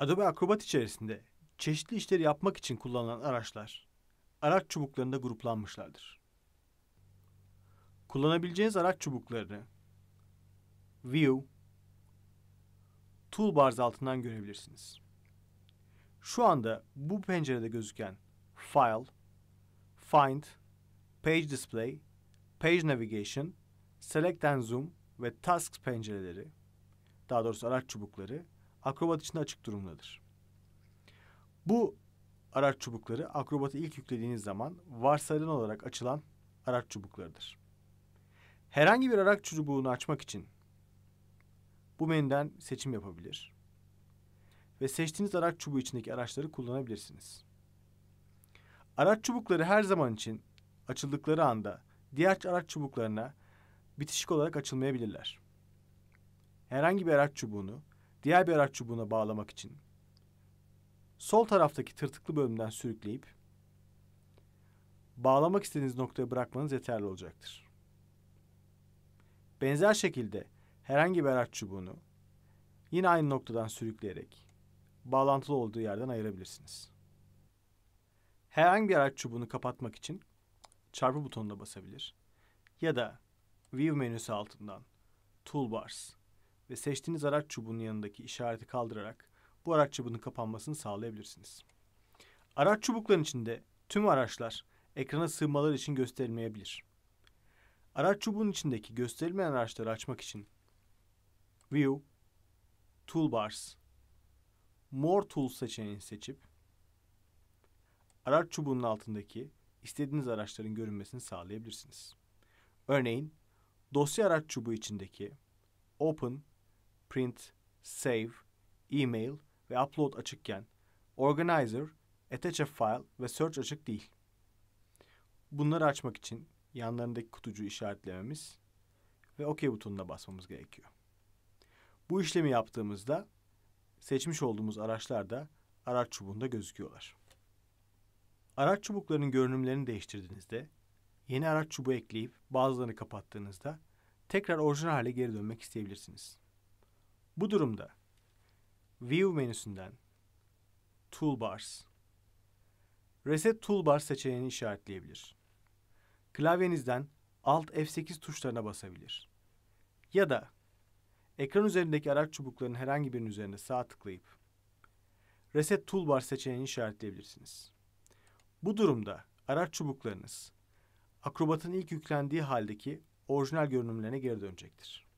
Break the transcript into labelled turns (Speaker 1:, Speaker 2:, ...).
Speaker 1: Adobe Acrobat içerisinde çeşitli işleri yapmak için kullanılan araçlar araç çubuklarında gruplanmışlardır. Kullanabileceğiniz araç çubuklarını View, Toolbars altından görebilirsiniz. Şu anda bu pencerede gözüken File, Find, Page Display, Page Navigation, Select and Zoom ve Tasks pencereleri, daha doğrusu araç çubukları Acrobat içinde açık durumdadır. Bu araç çubukları Acrobat'ı ilk yüklediğiniz zaman varsayılan olarak açılan araç çubuklarıdır. Herhangi bir araç çubuğunu açmak için bu menüden seçim yapabilir ve seçtiğiniz araç çubuğu içindeki araçları kullanabilirsiniz. Araç çubukları her zaman için açıldıkları anda diğer araç çubuklarına bitişik olarak açılmayabilirler. Herhangi bir araç çubuğunu diğer bir araç çubuğuna bağlamak için sol taraftaki tırtıklı bölümden sürükleyip bağlamak istediğiniz noktaya bırakmanız yeterli olacaktır. Benzer şekilde herhangi bir araç çubuğunu yine aynı noktadan sürükleyerek bağlantılı olduğu yerden ayırabilirsiniz. Herhangi bir araç çubuğunu kapatmak için çarpı butonuna basabilir ya da View menüsü altından Toolbars ve seçtiğiniz araç çubuğunun yanındaki işareti kaldırarak bu araç çubuğunun kapanmasını sağlayabilirsiniz. Araç çubuklarının içinde tüm araçlar ekrana sığmaları için gösterilmeyebilir. Araç çubuğunun içindeki gösterilmeyen araçları açmak için View, Toolbars, More Tools seçeneğini seçip araç çubuğunun altındaki istediğiniz araçların görünmesini sağlayabilirsiniz. Örneğin dosya araç çubuğu içindeki Open, Print, Save, Email ve Upload açıkken Organizer, Attach a File ve Search açık değil. Bunları açmak için yanlarındaki kutucuğu işaretlememiz ve OK butonuna basmamız gerekiyor. Bu işlemi yaptığımızda seçmiş olduğumuz araçlar da araç çubuğunda gözüküyorlar. Araç çubuklarının görünümlerini değiştirdiğinizde, yeni araç çubuğu ekleyip bazılarını kapattığınızda tekrar orijinal hale geri dönmek isteyebilirsiniz. Bu durumda View menüsünden Toolbars, Reset Toolbars seçeneğini işaretleyebilir. Klavyenizden Alt F8 tuşlarına basabilir. Ya da ekran üzerindeki araç çubuklarının herhangi birinin üzerinde sağ tıklayıp Reset Toolbar seçeneğini işaretleyebilirsiniz. Bu durumda araç çubuklarınız Acrobat'ın ilk yüklendiği haldeki orijinal görünümlerine geri dönecektir.